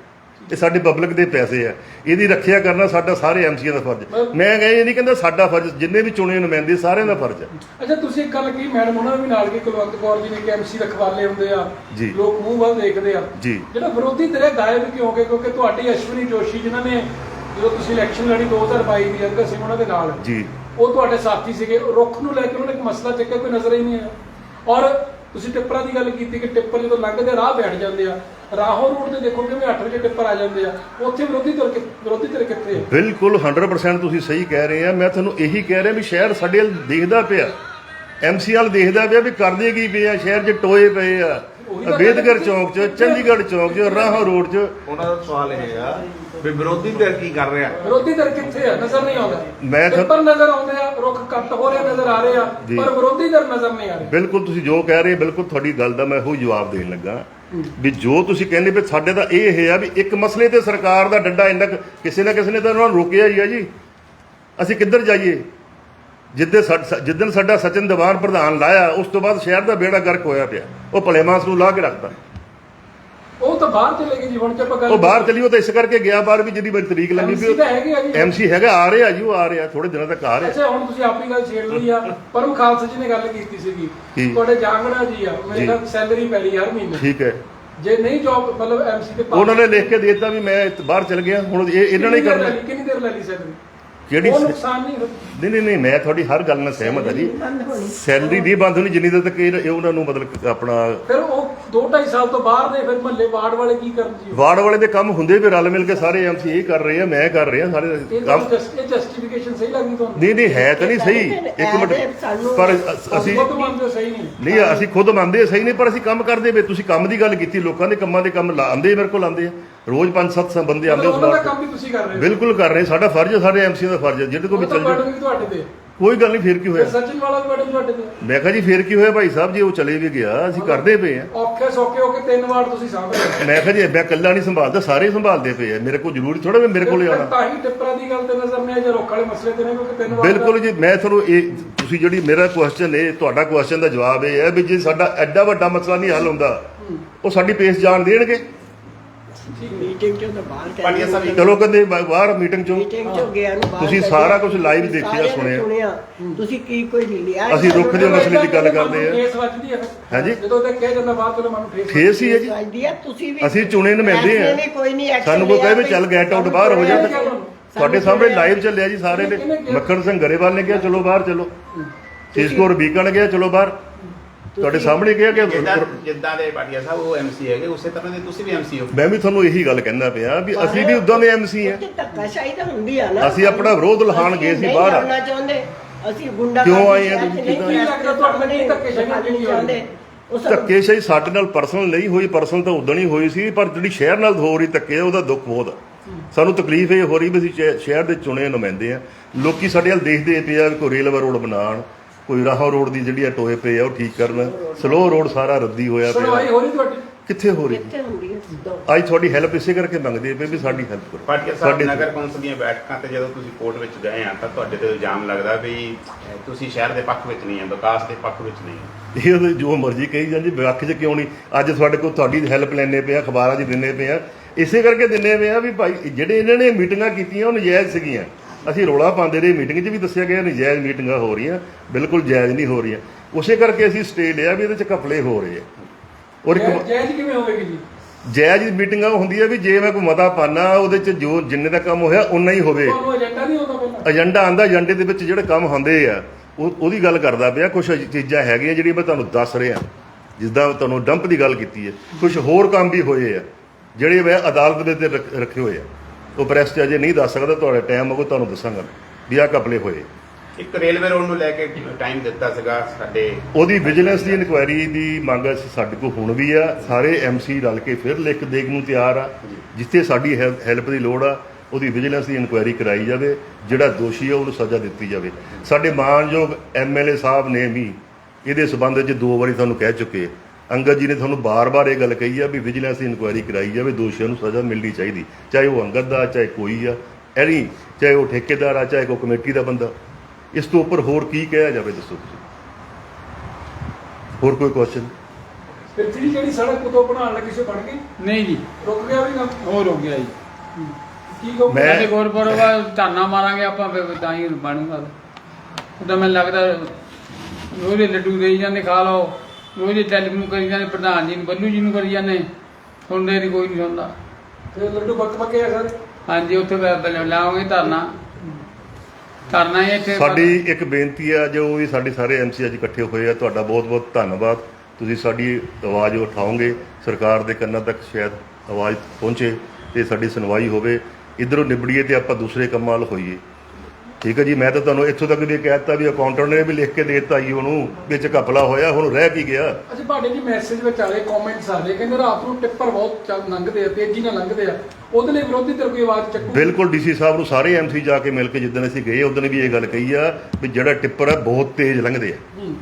ਇਹ ਸਾਡੇ ਪਬਲਿਕ ਦੇ ਪੈਸੇ ਹੈ। ਇਹਦੀ ਰੱਖਿਆ ਕਰਨਾ ਸਾਡਾ ਸਾਰੇ ਐਮਸੀਆਂ ਦਾ ਫਰਜ਼ ਮੈਂ ਇਹ ਨਹੀਂ ਕਹਿੰਦਾ ਸਾਡਾ ਫਰਜ਼ ਜਿੰਨੇ ਵੀ ਚੁਣੇ ਨੁਮਾਇੰਦੇ ਸਾਰਿਆਂ ਦਾ ਫਰਜ਼ ਹੈ। ਅੱਛਾ ਤੁਸੀਂ ਇੱਕ ਗੱਲ ਕੀ ਮੈਡਮ ਉਹਨਾਂ ਵੀ ਨਾਲ ਕੀ ਕੁਲਵੰਤ ਕੌਰ ਜੀ ਨੇ ਕਿ ਐਮਸੀ ਰਖਵਾਲੇ ਹੁੰਦੇ ਆ। ਲੋਕ ਮੂੰਹ ਵੱਲ ਦੇਖਦੇ ਆ। ਜਿਹੜਾ ਵਿਰੋਧੀ ਹੈ ਗਾਇਬ ਕਿਉਂ? ਗਏ ਕਿਉਂਕਿ ਤੁਹਾਡੀ ਅਸ਼ਵਨੀ ਜੋਸ਼ੀ ਜਿਨ੍ਹਾਂ ਨੇ ਜਦੋਂ ਤੁਸੀਂ ਇਲੈਕਸ਼ਨ ਲੜੀ 2022 ਦੀ ਅੰਦਰ ਸਿੰਘ ਉਹਨਾਂ ਦੇ ਨਾਲ। ਜੀ। ਉਹ ਤੁਹਾਡੇ ਸਾਥੀ ਸੀਗੇ। ਰੁੱਖ ਨੂੰ ਲੈ ਕੇ ਉਹਨਾਂ ਨੇ ਇੱਕ ਮਸਲਾ ਚੱਕਿਆ ਕੋਈ ਨਜ਼ਰ ਹੀ ਨਹੀਂ ਆਇਆ। ਔਰ ਤੁਸੀਂ ਟਿੱਪਰਾਂ ਦੀ ਗੱਲ ਕੀਤੀ ਕਿ ਟਿੱਪਰ ਜਦੋਂ ਲੰਘਦੇ ਰਾਹ ਬੈਠ ਜਾਂਦੇ ਆ। ਰਾਹੋਂ ਰੋਡ ਤੇ ਦੇਖੋ ਕਿਵੇਂ 8 ਵਜੇ ਟਿੱਪਰ ਆ ਜਾਂਦੇ ਆ। ਉੱਥੇ ਵਿਰੋਧੀ ਧਿਰ ਵਿਰੋਧੀ ਧਿਰ ਕਿੱਥੇ ਹੈ ਬਿਲਕੁਲ 100% ਤੁਸੀਂ ਸਹੀ ਕਹਿ ਰਹੇ ਆ। ਮੈਂ ਤੁਹਾਨੂੰ ਇਹੀ ਕਹਿ ਰਿਹਾ ਵੀ ਸ਼ਹਿਰ ਸਾਡੇ ਦੇਖਦਾ ਪਿਆ। ਐਮਸੀ ਵੱਲ ਦੇਖਦਾ ਪਿਆ ਵੀ ਕਰਦੇ ਕੀ ਪਏ ਸ਼ਹਿਰ 'ਚ ਟੋਏ ਪਏ ਆ। ਅੰਬੇਦਕਰ ਚੌਂਕ 'ਚ ਚੰਡੀਗੜ੍ਹ ਚੌਂਕ 'ਚ ਰਾਹੋਂ ਰੋਡ 'ਚ। ਉਹਨਾਂ ਦਾ ਸਵਾਲ ਇਹ ਆ ਵੀ ਵਿਰੋਧੀ ਧਿਰ ਕੀ ਕਰ ਰਿਹਾ? ਵਿਰੋਧੀ ਧਿਰ ਕਿੱਥੇ ਆ? ਨਜ਼ਰ ਨਹੀਂ ਆਉਂਦਾ। ਮੈਂ ਤਾਂ- ਟਿੱਪਰ ਨਜ਼ਰ ਆਉਂਦੇ ਆ ਰੁੱਖ ਕੱਟ ਹੋ ਰਹੇ ਨਜ਼ਰ ਆ ਰਹੇ ਆ ਜੀ। ਪਰ ਵਿਰੋਧੀ ਧਿਰ ਨਜ਼ਰ ਨਹੀਂ ਆ ਰਹੇ। ਬਿਲਕੁਲ ਤੁਸੀਂ ਜੋ ਕਹਿ ਰਹੇ ਬਿਲਕੁਲ ਤੁਹਾਡੀ ਗੱਲ ਦਾ ਮੈਂ ਉਹ ਜਵਾਬ ਦੇਣ ਲੱਗਾ। ਵੀ ਜੋ ਤੁਸੀਂ ਕਹਿੰਦੇ ਵੀ ਸਾਡੇ ਦਾ ਇਹ ਹੈ ਆ ਵੀ ਇੱਕ ਮਸਲੇ ਤੇ ਸਰਕਾਰ ਦਾ ਡੰਡਾ ਇੰਨਾ ਕੁ- ਕਿਸੇ ਨਾ ਕਿਸੇ ਨੇ ਤਾਂ ਉਹਨਾਂ ਨੂੰ ਰੋਕਿਆ ਹੀ ਆ ਜੀ। ਅਸੀਂ ਕਿੱਧਰ ਜਾਈਏ? ਜਿੱਦੇ ਜਿੱਦਣ ਸਾਡਾ ਸਚਿਨ ਦੀਵਾਨ ਪ੍ਰਧਾਨ ਲਾਇਆ ਉਸ ਤੋਂ ਬਾਅਦ ਸ਼ਹਿਰ ਦਾ ਬੇੜਾ ਗਰਕ ਹੋਇਆ ਪਿਆ। ਉਹ ਭਲੇਮਾਸ ਨੂੰ ਲਾ ਕੇ ਰੱਖਤਾ। ਉਹ ਤਾਂ ਬਾਹਰ ਚਲੇ ਗਏ ਜੀ ਹੁਣ ਤੇ ਗੱਲ ਉਹ ਬਾਹਰ ਚਲੀ ਉਹ ਤਾਂ ਇਸ ਕਰਕੇ ਗਿਆ ਬਾਹਰ ਵੀ ਜਿਹਦੀ ਮੇਰੀ ਤਰੀਕ ਲੱਗੀ ਆ ਜੀ। ਐਮਸੀ ਹੈਗਾ ਆ ਰਿਹਾ ਜੀ ਉਹ ਆ ਰਿਹਾ ਥੋੜੇ ਦਿਨਾਂ ਤੱਕ ਆ ਰਿਹਾ। ਅੱਛਾ ਹੁਣ ਤੁਸੀਂ ਆਪਣੀ ਗੱਲ ਛੇੜ ਲਈ ਆ। ਪਰਮ ਖਾਲਸਾ ਜੀ ਨੇ ਗੱਲ ਕੀਤੀ ਸੀਗੀ? ਤੁਹਾਡੇ ਜਾਗਣਾ ਜੀ ਆ। ਮੇਰੇ। ਨਾਲ ਸੈਲਰੀ ਪੈਲੀ ਹਰ ਮਹੀਨੇ। ਠੀਕ ਹੈ। ਜੇ ਨਹੀਂ ਜੌਬ ਮਤਲਬ ਐਮਸੀ ਤੇ ਉਹਨਾਂ ਨੇ ਲਿਖ ਕੇ ਦੇ ਦਿੱਤਾ ਵੀ ਮੈਂ ਬਾਹਰ ਚਲ ਗਿਆ ਹੁਣ ਇਹ ਇਹਨਾਂ ਨੇ ਕਰਨਾ? ਕਿੰਨੀ ਦੇਰ ਲੈ ਲਈ ਸੈਲਰੀ ਜਿਹੜੀ ਉਹ ਨੁਕਸਾਨ ਨਹੀਂ ਹੁੰਦਾ। ਨਹੀਂ ਨਹੀਂ ਨਹੀਂ ਮੈਂ ਤੁਹਾਡੀ ਹਰ ਗੱਲ ਨਾਲ ਸਹਿਮਤ ਹਾਂ ਜੀ। ਬੰਦ ਹੋਣੀ ਸੈਲਰੀ ਨਹੀਂ ਬੰਦ ਹੋਣੀ ਜਿੰਨੀ ਦੇਰ ਤੱਕ ਇਹ ਇਹ ਉਹਨਾਂ ਨੂੰ ਮਤਲਬ ਆਪਣਾ ਫਿਰ ਉਹ 2.5 ਸਾਲ ਤੋਂ ਬਾਹਰ ਨੇ ਫਿਰ ਮਹੱਲੇ ਵਾਰਡ ਵਾਲੇ ਕੀ ਕਰਨ ਜੀ? ਵਾਰਡ ਵਾਲੇ ਦੇ ਕੰਮ ਹੁੰਦੇ ਵੀ ਰਲ ਮਿਲ ਕੇ ਸਾਰੇ ਐਮਸੀ ਇਹ ਕਰ ਰਹੇ ਆ ਮੈਂ ਕਰ ਰਿਹਾ ਸਾਰੇ ਇਹ ਕੰਮ ਜਸਟੀਫਿਕੇਸ਼ਨ ਸਹੀ ਲੱਗਦੀ ਤੁਹਾਨੂੰ? ਨਹੀਂ ਨਹੀਂ ਹੈ ਤਾਂ ਨਹੀਂ ਸਹੀ। ਇੱਕ ਮਿੰਟ। ਪਰ ਅਸੀਂ ਉਹ ਤੋਂ ਮੰਨਦੇ ਸਹੀ ਨਹੀਂ। ਨਹੀਂ ਅਸੀਂ ਖੁਦ ਮੰਨਦੇ ਹਾਂ, ਸਹੀ ਨਹੀਂ ਪਰ ਅਸੀਂ ਕੰਮ ਕਰਦੇ ਵੇ ਤੁਸੀਂ ਕੰਮ ਦੀ ਗੱਲ ਕੀਤੀ ਲੋਕਾਂ ਦੇ ਕੰਮਾਂ ਦੇ ਕੰਮ ਲਾਉਂਦੇ ਮੇਰੇ ਕੋਲ ਆਉਂਦੇ ਆ। ਰੋਜ਼ 5-7 ਬੰਦੇ ਆਉਂਦੇ ਮਤਲਬ ਉਸ ਉਹਨਾਂ ਦਾ ਵਾਰ ਕੰਮ ਵੀ ਤੁਸੀਂ ਕਰ ਰਹੇ ਹੋ। ਬਿਲਕੁਲ ਕਰ ਰਹੇ ਸਾਡਾ ਫਰਜ਼ ਹੈ ਸਾਡੇ ਐਮਸੀ ਦਾ ਫਰਜ਼ ਹੈ ਜਿਹੜੇ ਕੋਲ ਵੀ ਚੱਲ ਜਾਓ। ਤੁਹਾਡੇ ਤੇ। ਕੋਈ ਗੱਲ ਨਹੀਂ ਫੇਰ ਕੀ ਹੋਇਆ? ਸਚਿਨ ਵਾਲਾ ਵੀ ਤੁਹਾਡੇ ਤੇ। ਮੈਂ ਕਿਹਾ ਜੀ ਫੇਰ ਕੀ ਹੋਇਆ ਭਾਈ ਸਾਹਿਬ? ਜੀ ਉਹ ਚਲੇ ਵੀ ਗਿਆ ਅਸੀਂ ਕਰਦੇ ਪਏ ਆ ਔਖੇ ਸੌਖੇ ਹੋ ਕੇ ਤਿੰਨ ਵਾਰ ਤੁਸੀਂ ਸਾਂਭ ਰਹੇ ਮੈਂ ਕਿਹਾ ਜੀ ਮੈਂ ਇਕੱਲਾ ਨਹੀਂ ਸੰਭਾਲਦਾ ਸਾਰੇ ਸੰਭਾਲਦੇ ਪਏ ਆ। ਮੇਰੇ ਕੋਲ ਜ਼ਰੂਰੀ ਥੋੜਾ ਵੀ ਮੇਰੇ ਕੋਲ ਆਉਣਾ। ਤਾਂ ਹੀ ਟਿੱਪਰਾਂ ਦੀ ਗੱਲ ਤੇ ਨਜ਼ਰ ਨਹੀਂ ਆਈ ਜਾਂ ਰੋਕ ਵਾਲੇ ਮਸਲੇ ਤੇ ਨੇ ਕਿਉਂਕਿ ਤਿੰਨ ਵਾਰ ਬਿਲਕੁਲ ਜੀ ਮੈਂ ਤੁਹਾਨੂੰ ਇਹ ਤੁਸੀਂ ਜਿਹੜੀ ਮੇਰਾ ਕੁਐਸਚਨ ਹੈ ਤੁਹਾਡਾ ਕੁਐਸਚਨ ਦਾ ਜਵਾਬ ਇਹ ਹੈ ਵੀ ਜੇ ਸਾਡਾ ਐਡਾ ਵੱਡਾ ਮਸਲਾ ਨਹੀਂ ਹੱਲ ਹੁੰਦਾ ਉਹ ਸਾਡੀ ਪੇਸ ਜਾਣ ਦੇਣਗੇ। ਮੀਟਿੰਗ ਚੋਂ ਤਾਂ ਬਾਹਰ ਕਰ ਪਾਟਿਆ ਸਾਹਿਬ ਇੱਕ- ਚਲੋ ਕਹਿੰਦੇ ਬਾ- ਬਾਹਰ ਮੀਟਿੰਗ ਚੋਂ ਮੀਟਿੰਗ ਚੋਂ ਗਿਆ ਨੂੰ ਬਾਹਰ ਤੁਸੀਂ ਕੱਢਿਆ। ਸਾਰਾ ਕੁਝ live ਦੇਖਿਆ, ਸਾਰਿਆਂ ਨੇ ਸੁਣਿਆ। ਤੁਸੀਂ ਕੀ ਕੋਈ ਲਿਆ। ਅਸੀਂ ਰੁੱਖ ਦੇ ਮਸਲੇ ਦੀ ਗੱਲ ਕਰਦੇ ਆ ਕੇਸ ਵੱਜਦੀ ਹੈ ਫਿਰ। ਹਾਂਜੀ। ਜਦੋਂ ਤੱਕ ਕਹਿ ਜਾਂਦਾ ਬਾਅਦ ਚੋਂ ਮਨ ਠੇਸ ਠੇਸ ਹੀ ਹੈ ਜੀ ਚਾਹੀਦੀ ਹੈ। ਤੁਸੀਂ ਵੀ ਅਸੀਂ ਚੁਣੇ ਨੁਮਾਇੰਦੇ ਆ ਨੇ ਕੋਈ ਨਹੀਂ ਸਾਨੂੰ ਕੋਈ ਕਹੇ ਵੀ ਲਿਆ ਚੱਲ ਗੈਟ ਆਊਟ ਬਾਹਰ ਹੋ ਜਾ ਤੁਹਾਡੇ ਸਾਹਮਣੇ ਲਾਈਵ ਚੱਲਿਆ ਜੀ ਸਾਰੇ ਨੇ। ਕਿਹਾ? ਮੱਖਣ ਸਿੰਘ ਗਰੇਵਾਲ ਨੇ ਕਿਹਾ ਚਲੋ ਬਾਹਰ ਚਲੋ। ਸਿਸਕੋਰ ਬੀਕਣ ਗਿਆ ਚਲੋ ਬਾਹਰ। ਤੁਹਾਡੇ ਸਾਹਮਣੇ ਕਿਹਾ ਕਿ ਜਿੱਦਾਂ ਜਿੱਦਾਂ ਦੇ ਪਾਟਿਆ ਸਾਹਿਬ ਉਹ ਐਮਸੀ ਹੈਗੇ ਉਸੇ ਤਰ੍ਹਾਂ ਦੇ ਤੁਸੀਂ ਵੀ ਐਮਸੀ ਹੋ। ਮੈਂ ਵੀ ਤੁਹਾਨੂੰ ਇਹੀ ਗੱਲ ਕਹਿੰਦਾ ਪਿਆ ਵੀ ਅਸੀਂ ਵੀ ਉਦਾਂ ਦੇ ਐਮਸੀ ਆ ਧੱਕਾਸ਼ਾਹੀ ਤਾਂ ਹੁੰਦੀ ਆ ਨਾ। ਅਸੀਂ ਆਪਣਾ ਵਿਰੋਧ ਲਹਾਣ ਗਏ ਸੀ ਨਹੀਂ ਬਾਹਰ। ਕਰਨਾ ਚਾਹੁੰਦੇ। ਅਸੀਂ ਗੁੰਡਾ ਕਿਉਂ ਆਏ ਆ ਤੁਸੀਂ ਕਿੱਦਾਂ? ਧੱਕੇਸ਼ਾਹੀ ਸਾਡੇ ਨਾਲ ਪਰਸਨਲ ਨਹੀਂ ਹੋਈ ਪਰਸਨਲ ਤਾਂ ਉਦੋਂ ਹੀ ਹੋਈ ਸੀ ਪਰ ਜਿਹੜੀ ਸ਼ਹਿਰ ਨਾਲ ਹੋ ਰਹੀ ਧੱਕੇ ਆ, ਉਹਦਾ ਦੁੱਖ ਬਹੁਤ ਆ। ਸਾਨੂੰ ਤਕਲੀਫ ਇਹ ਹੋ ਰਹੀ ਵੀ ਅਸੀਂ ਸ਼ਹਿ- ਸ਼ਹਿਰ ਦੇ ਚੁਣੇ ਨੁਮਾਇੰਦੇ ਆ। ਲੋਕੀ ਸਾਡੇ ਵੱਲ ਦੇਖਦੇ ਪਏ ਆ ਵੀ ਕੋਈ ਰੇਲਵੇ ਰੋਡ ਬਣਾਉਣ ਕੋਈ ਰਾਹੋਂ ਰੋਡ ਦੀ ਜਿਹੜੀ ਆ ਟੋਏ ਪਏ ਆ ਉਹ ਠੀਕ ਕਰਨ। ਸਲੋ ਰੋਡ ਸਾਰਾ ਰੱਦੀ ਹੋਇਆ ਸੁਣਵਾਈ ਪਿਆ ਹੋ ਰਹੀ ਤੁਹਾਡੀ? ਕਿੱਥੇ ਹੋ ਰਹੀ? ਕਿੱਥੇ ਹੁੰਦੀ ਹੈ ਸਿੱਧਾ ਅੱਜ ਤੁਹਾਡੀ ਹੈਲਪ ਇਸੇ ਕਰਕੇ ਮੰਗਦੇ ਪਏ ਵੀ ਸਾਡੀ ਹੈਲਪ ਕਰੋ। ਪਾਟਿਆ ਸਾਹਿਬ ਸਾਡੇ- ਨਗਰ ਕੌਂਸਲ ਦੀਆਂ ਬੈਠਕਾਂ ਤੇ ਜਦੋਂ ਤੁਸੀਂ ਕੋਰਟ ਵਿੱਚ ਗਏ ਆ ਤਾਂ ਤੁਹਾਡੇ ਤੇ ਇਲਜ਼ਾਮ ਲੱਗਦਾ ਵੀ ਅਹ, ਤੁਸੀਂ ਸ਼ਹਿਰ ਦੇ ਪੱਖ ਵਿੱਚ ਨਹੀਂ ਆ ਵਿਕਾਸ ਦੇ ਪੱਖ ਵਿੱਚ ਨਹੀਂ ਆ। ਇਹ ਉਹਦੇ ਜੋ ਮਰਜ਼ੀ ਕਹੀ ਜਾਂਦੀ ਵਿਆਖ 'ਚ ਕਿਉਂ ਨਹੀਂ? ਅੱਜ ਤੁਹਾਡੇ ਕੋਲ ਤੁਹਾਡੀ ਹੈਲਪ ਲੈਣੇ ਪਏ ਆ ਅਖਬਾਰਾਂ 'ਚ ਦਿੰਨੇ ਪਏ ਆ। ਇਸੇ ਕਰਕੇ ਦਿੰਨੇ ਪਏ ਆ ਵੀ ਭਾਈ ਜਿਹੜੇ ਇਹਨਾਂ ਨੇ ਮੀਟਿੰਗਾਂ ਕੀਤੀਆਂ ਉਹ ਨਜਾਇਜ਼ ਸੀਗੀਆਂ। ਅਸੀਂ ਰੋਲਾ ਪਾਉਂਦੇ ਰਹੇ ਮੀਟਿੰਗ 'ਚ ਵੀ ਦੱਸਿਆ ਗਿਆ ਨਜਾਇਜ਼ ਮੀਟਿੰਗਾਂ ਹੋ ਰਹੀਆਂ ਬਿਲਕੁਲ ਜਾਇਜ਼ ਨਹੀਂ ਹੋ ਰਹੀਆਂ। ਉਸੇ ਕਰਕੇ ਅਸੀਂ ਸਟੇ ਲਿਆ ਵੀ ਇਹਦੇ 'ਚ ਘਪਲੇ ਹੋ ਰਹੇ ਆ। ਔਰ ਇੱਕ ਜਾਇਜ਼ ਕਿਵੇਂ ਹੋਵੇਗੀ ਜੀ? ਜਾਇਜ਼ ਮੀਟਿੰਗਾਂ ਹੁੰਦੀ ਆ ਵੀ ਜੇ ਮੈਂ ਕੋਈ ਮਤਾ ਪਾਣਾ ਉਹਦੇ 'ਚ ਜੋ ਜਿੰਨੇ ਦਾ ਕੰਮ ਹੋਇਆ ਉਨਾ ਹੀ ਹੋਵੇ। ਏਜੰਡਾ ਨਹੀਂ ਹੁੰਦਾ ਪਹਿਲਾਂ? ਏਜੰਡਾ ਆਂਦਾ ਏਜੰਡੇ ਦੇ ਵਿੱਚ ਜਿਹੜੇ ਕੰਮ ਹੁੰਦੇ ਆ ਉਹ ਉਹਦੀ ਗੱਲ ਕਰਦਾ ਪਿਆ ਕੁਝ ਚੀਜ਼ਾਂ ਹੈਗੀਆਂ ਜਿਹੜੀਆਂ ਮੈਂ ਤੁਹਾਨੂੰ ਦੱਸ ਰਿਹਾ। ਜਿੱਦਾਂ ਤੁਹਾਨੂੰ ਡੰਪ ਦੀ ਗੱਲ ਕੀਤੀ ਹੈ। ਕੁਝ ਹੋਰ ਕੰਮ ਵੀ ਹੋਏ ਆ ਜਿਹੜੇ ਮੈਂ ਅਦਾਲਤ ਦੇ ਤੇ ਰੱਖੇ ਹੋਏ ਆ। ਉਹ ਪ੍ਰੈਸ 'ਚ ਅਜੇ ਨਹੀਂ ਦੱਸ ਸਕਦਾ ਤੁਹਾਡਾ ਟਾਈਮ ਹੋਊਗਾ ਤੁਹਾਨੂੰ ਦੱਸਾਂਗਾ ਵੀ ਆਹ ਕਪਲੇ ਹੋਏ। ਇੱਕ ਰੇਲਵੇ ਰੋਡ ਨੂੰ ਲੈ ਕੇ ਟਾਈਮ ਦਿੱਤਾ ਸੀਗਾ ਸਾਡੇ ਉਹਦੀ ਵਿਜੀਲੈਂਸ ਦੀ ਇਨਕੁਆਇਰੀ ਦੀ ਮੰਗ ਅਸੀਂ ਸਾਡੇ ਕੋਲ ਹੁਣ ਵੀ ਆ ਸਾਰੇ ਐਮਸੀ ਰਲ ਕੇ ਫਿਰ ਲਿਖ ਦੇਣ ਨੂੰ ਤਿਆਰ ਆ ਜਿੱਥੇ ਸਾਡੀ ਹੈਲਪ ਦੀ ਲੋੜ ਆ ਉਹਦੀ ਵਿਜੀਲੈਂਸ ਦੀ ਇਨਕੁਆਇਰੀ ਕਰਾਈ ਜਾਵੇ ਜਿਹੜਾ ਦੋਸ਼ੀ ਆ ਉਹਨੂੰ ਸਜ਼ਾ ਦਿੱਤੀ ਜਾਵੇ। ਸਾਡੇ ਮਾਨਯੋਗ ਐਮਐਲਏ ਸਾਹਿਬ ਨੇ ਵੀ ਇਹਦੇ ਸਬੰਧ ਵਿੱਚ ਦੋ ਵਾਰੀ ਤੁਹਾਨੂੰ ਕਹਿ ਚੁੱਕੇ ਆ। ਅੰਗਦ ਜੀ ਨੇ ਤੁਹਾਨੂੰ ਬਾਰ-ਬਾਰ ਇਹ ਗੱਲ ਕਹੀ ਆ ਵੀ ਵਿਜੀਲੈਂਸ ਦੀ ਇਨਕੁਆਇਰੀ ਕਰਾਈ ਜਾਵੇ ਦੋਸ਼ੀਆਂ ਨੂੰ ਸਜ਼ਾ ਮਿਲਣੀ ਚਾਹੀਦੀ। ਚਾਹੇ ਉਹ ਅੰਗਦ ਦਾ ਚਾਹੇ ਕੋਈ ਆ। ਐਨੀ ਚਾਹੇ ਉਹ ਠੇਕੇਦਾਰ ਆ ਚਾਹੇ ਕੋਈ ਕਮੇਟੀ ਦਾ ਬੰਦਾ। ਇਸ ਤੋਂ ਉੱਪਰ ਹੋਰ ਕੀ ਕਿਹਾ ਜਾਵੇ ਦੱਸੋ ਤੁਸੀਂ? ਹੋਰ ਕੋਈ ਕੁਐਸਚਨ ਫਿਰ ਜਿਹੜੀ ਜਿਹੜੀ ਸੜਕ ਉਦੋਂ ਬਣਾਉਣ ਲੱਗੀ ਸੀ ਬਣ ਗਈ? ਨਹੀਂ ਜੀ। ਰੁਕ ਗਿਆ ਵੀ ਕੰਮ? ਉਹ ਰੁਕ ਗਿਆ ਜੀ। ਕੀ ਕਹੋ ਮੈਂ- ਕਹਿੰਦੇ ਗੁਰਪੁਰਬ ਆ ਧਰਨਾ ਮਾਰਾਂਗੇ ਆਪਾਂ ਫਿਰ ਤਾਂ ਹੀ ਬਣੂਗਾ। ਤਾਂ ਮੈਨੂੰ ਲੱਗਦਾ ਰੋਜ਼ ਲੱਡੂ ਦੇਈ ਜਾਂਦੇ ਖਾ ਲਓ। ਹੀ ਟੈਲੀਫੋਨ ਕਰੀ ਜਾਂਦੇ ਪ੍ਰਧਾਨ ਜੀ ਨੂੰ ਬੱਲੂ ਜੀ ਨੂੰ ਕਰੀ ਜਾਂਦੇ ਸੁਣਦੇ ਨਹੀਂ ਕੋਈ ਨਹੀਂ ਸੁਣਦਾ। ਫਿਰ ਲੱਡੂ ਬੱਕ ਬੱਕੇ ਆ ਸਾਰੇ? ਹਾਂਜੀ ਉੱਥੇ ਬ- ਲਾਵਾਂਗੇ ਧਰਨਾ। ਧਰਨਾ ਹੀ ਇੱਥੇ ਸਾਡੀ ਇੱਕ ਬੇਨਤੀ ਆ ਜੋ ਵੀ ਸਾਡੇ ਸਾਰੇ ਐਮਸੀ ਅੱਜ ਇਕੱਠੇ ਹੋਏ ਆ ਤੁਹਾਡਾ ਬਹੁਤ-ਬਹੁਤ ਧੰਨਵਾਦ। ਤੁਸੀਂ ਸਾਡੀ ਆਵਾਜ਼ ਉਠਾਓਗੇ ਸਰਕਾਰ ਦੇ ਕੰਨਾਂ ਤੱਕ ਸ਼ਾਇਦ ਆਵਾਜ਼ ਪਹੁੰਚੇ ਤੇ ਸਾਡੀ ਸੁਣਵਾਈ ਹੋਵੇ। ਇਧਰੋਂ ਨਿਬੜੀਏ ਤੇ ਆਪਾਂ ਦੂਸਰੇ ਕੰਮਾਂ ਵੱਲ ਹੋਈਏ। ਠੀਕ ਹੈ ਜੀ ਮੈਂ ਤਾਂ ਤੁਹਾਨੂੰ ਇੱਥੋਂ ਤੱਕ ਵੀ ਕਹਿ ਦਿੱਤਾ ਵੀ ਅਕਾਊਂਟੈਂਟ ਨੇ ਵੀ ਲਿਖ ਕੇ ਦੇ ਦਿੱਤਾ ਜੀ ਉਹਨੂੰ ਵਿੱਚ ਘਪਲਾ ਹੋਇਆ ਹੁਣ ਰਹਿ ਕੀ ਗਿਆ। ਅੱਛਾ ਭਾਡੇ ਜੀ ਮੈਸੇਜ ਵਿੱਚ ਆਲੇ ਕਮੈਂਟਸ ਆਲੇ ਕਹਿੰਦੇ ਰਾਤ ਨੂੰ ਟਿੱਪਰ ਬਹੁਤ ਚੱਲ ਲੰਘਦੇ ਆ ਤੇਜ਼ੀ ਨਾਲ ਲੰਘਦੇ ਆ। ਉਹਦੇ ਲਈ ਵਿਰੋਧੀ ਧਿਰ ਕੋਈ ਆਵਾਜ਼ ਚੱਕੂ? ਬਿਲਕੁਲ ਡੀਸੀ ਸਾਹਿਬ ਨੂੰ ਸਾਰੇ ਐਮਸੀ ਜਾ ਕੇ ਮਿਲ ਕੇ ਜਿੱਦਣ ਅਸੀਂ ਗਏ ਉਦੋਂ ਵੀ ਇਹ ਗੱਲ ਕਹੀ ਆ ਵੀ ਜਿਹੜਾ ਟਿੱਪਰ ਆ ਬਹੁਤ ਤੇਜ਼ ਲੰਘਦੇ ਆ। ਹੂੰ।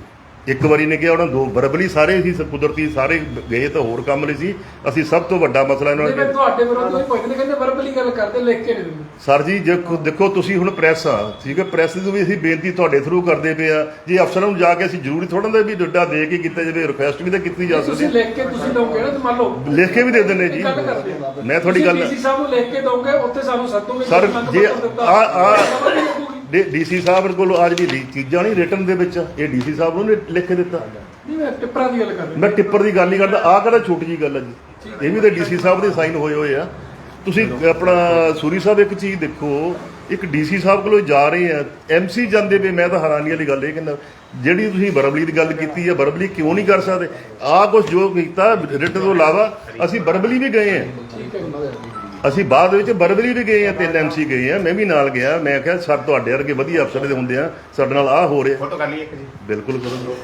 ਇੱਕ ਵਾਰੀ ਨੇ ਕਿਹਾ ਉਹਨਾਂ ਦੋ ਵਰਬਲੀ ਸਾਰੇ ਸੀ ਕੁਦਰਤੀ ਸਾਰੇ ਗਏ ਤਾਂ ਹੋਰ ਕੰਮ ਲਈ ਸੀ ਅਸੀਂ ਸਭ ਤੋਂ ਵੱਡਾ ਮਸਲਾ ਇਹਨਾਂ ਨੇ ਤੁਹਾਡੇ ਵਿਰੋਧ ਕੋਈ ਪੁੱਛਦੇ ਕਹਿੰਦੇ ਵਰਬਲੀ ਗੱਲ ਕਰਦੇ ਲਿਖ ਕੇ ਨਹੀਂ ਸਰ ਜੀ ਦੇਖੋ ਦੇਖੋ ਤੁਸੀਂ ਹੁਣ ਪ੍ਰੈਸ ਆ ਠੀਕ ਹੈ ਪ੍ਰੈਸ ਨੂੰ ਵੀ ਅਸੀਂ ਬੇਨਤੀ ਤੁਹਾਡੇ ਥਰੂ ਕਰਦੇ ਪਏ ਆ ਜੇ ਅਫਸਰਾਂ ਨੂੰ ਜਾ ਕੇ ਅਸੀਂ ਜ਼ਰੂਰੀ ਥੋੜਾ ਦਾ ਵੀ ਡੱਡਾ ਦੇ ਕੇ ਕੀਤਾ ਜਾਵੇ ਰਿਕੁਐਸਟ ਵੀ ਤਾਂ ਕੀਤੀ ਜਾ ਤੁਸੀਂ ਸਕਦੀ ਲਿਖ ਕੇ ਤੁਸੀਂ ਦੋਗੇ ਨਾ ਤੇ ਮੰਨ ਲਓ ਲਿਖ ਕੇ ਵੀ ਦੇ ਦਿੰਦੇ ਜੀ। ਮੈਂ ਤੁਹਾਡੀ ਗੱਲ ਸਾਹਿਬ ਨੂੰ ਲਿਖ ਕੇ ਦੋਗੇ ਉੱਥੇ ਸਾਨੂੰ ਸੱਦੋਗੇ ਮੰਗ ਜੇ। ਆ- ਆ-। ਡੀਸੀ ਸਾਹਿਬ ਕੋਲ ਅੱਜ ਵੀ ਲੀ- ਚੀਜ਼ਾਂ ਨਹੀਂ ਰਿਟਨ ਦੇ ਵਿੱਚ। ਇਹ ਡੀਸੀ ਸਾਹਿਬ ਨੂੰ ਲਿਖ ਕੇ ਦਿੱਤਾ। ਨਹੀਂ ਮੈਂ ਟਿੱਪਰਾਂ ਦੀ ਗੱਲ ਕਰ ਰਿਹਾ। ਮੈਂ ਟਿੱਪਰ ਦੀ ਗੱਲ ਨਹੀਂ ਕਰਦਾ। ਆਹ ਕਿਹੜਾ ਛੋਟੀ ਜੀ ਗੱਲ ਹੈ ਜੀ। ਇਹ ਵੀ ਤਾਂ ਡੀਸੀ ਸਾਹਿਬ ਦੇ ਸਾਈਨ ਹੋਏ ਹੋਏ ਆ। ਤੁਸੀਂ ਆਪਣਾ ਸੂਰੀ ਸਾਹਿਬ ਇੱਕ ਚੀਜ਼ ਦੇਖੋ। ਇੱਕ ਡੀਸੀ ਸਾਹਿਬ ਕੋਲੋਂ ਜਾ ਰਹੇ ਆ। ਐਮਸੀ ਜਾਂਦੇ ਪਏ। ਮੈਂ ਤਾਂ ਹੈਰਾਨੀ ਵਾਲੀ ਗੱਲ ਇਹ ਕਹਿੰਦਾ ਜਿਹੜੀ ਤੁਸੀਂ ਬਰਬਲੀ ਦੀ ਗੱਲ ਕੀਤੀ ਹੈ ਬਰਬਲੀ ਕਿਉਂ ਨਹੀਂ ਕਰ ਸਕਦੇ? ਆਹ ਕੁਝ ਜੋ ਕੀਤਾ ਰਿਟ ਤੋਂ ਇਲਾਵਾ ਅਸੀਂ ਬਰਬਲੀ ਵੀ ਗਏ ਆ। ਠੀਕ ਹੈ ਜੀ। ਅਸੀਂ ਬਾਅਦ ਵਿੱਚ ਬਰਬਰੀ ਵੀ ਗਏ ਆ ਤਿੰਨ ਐਮਸੀ ਗਏ ਆ ਮੈਂ ਵੀ ਨਾਲ ਗਿਆ ਮੈਂ ਕਿਹਾ ਸਰ ਤੁਹਾਡੇ ਵਰਗੇ ਵਧੀਆ ਅਫਸਰ ਦੇ ਹੁੰਦੇ ਆ ਸਾਡੇ ਨਾਲ ਆਹ ਹੋ ਰਿਹਾ। ਫੋਟੋ ਕਰ ਲਈਏ ਇੱਕ ਜੀ। ਬਿਲਕੁਲ ਕਰੋ।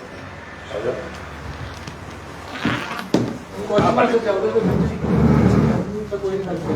ਕੋਈ ਨਾ ਚੱਲਦੇ ਕੋਈ ਨਹੀਂ ਤਾਂ ਕੋਈ ਨਹੀਂ